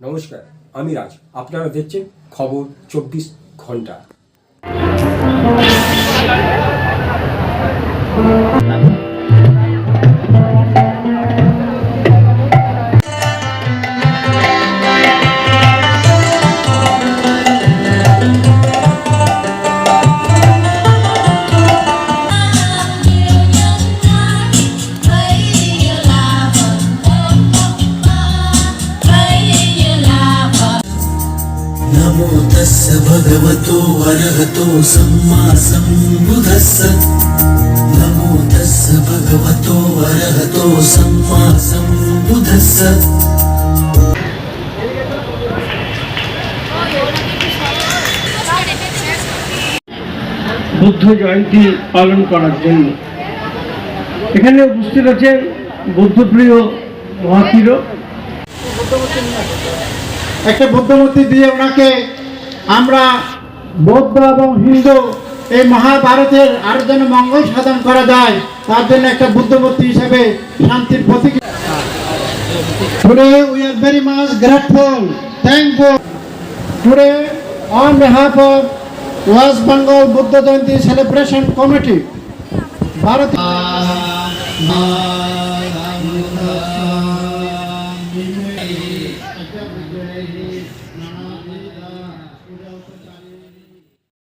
নমস্কার আমি রাজ। আপনারা দেখছেন খবর চব্বিশ ঘণ্টা। नमो तस्य भगवतो अरहतो सम्मा सम्बुधस्य नमो तस्य भगवतो अरहतो सम्मा सम्बुधस्य বুদ্ধ জয়ন্তী পালন করার জন্য এখানে উপস্থিত আছেন বুদ্ধপ্রিয় মহাতীর একটা বুদ্ধমূর্তি দিয়ে ওনাকে আমরা বৌদ্ধ এবং হিন্দু এই মহাভারতের আরও যেন মঙ্গল সাধন করা যায়, তার জন্য একটা বুদ্ধমূর্তি হিসেবে শান্তির প্রতীক। Celebration committee Bharat every day Thank you.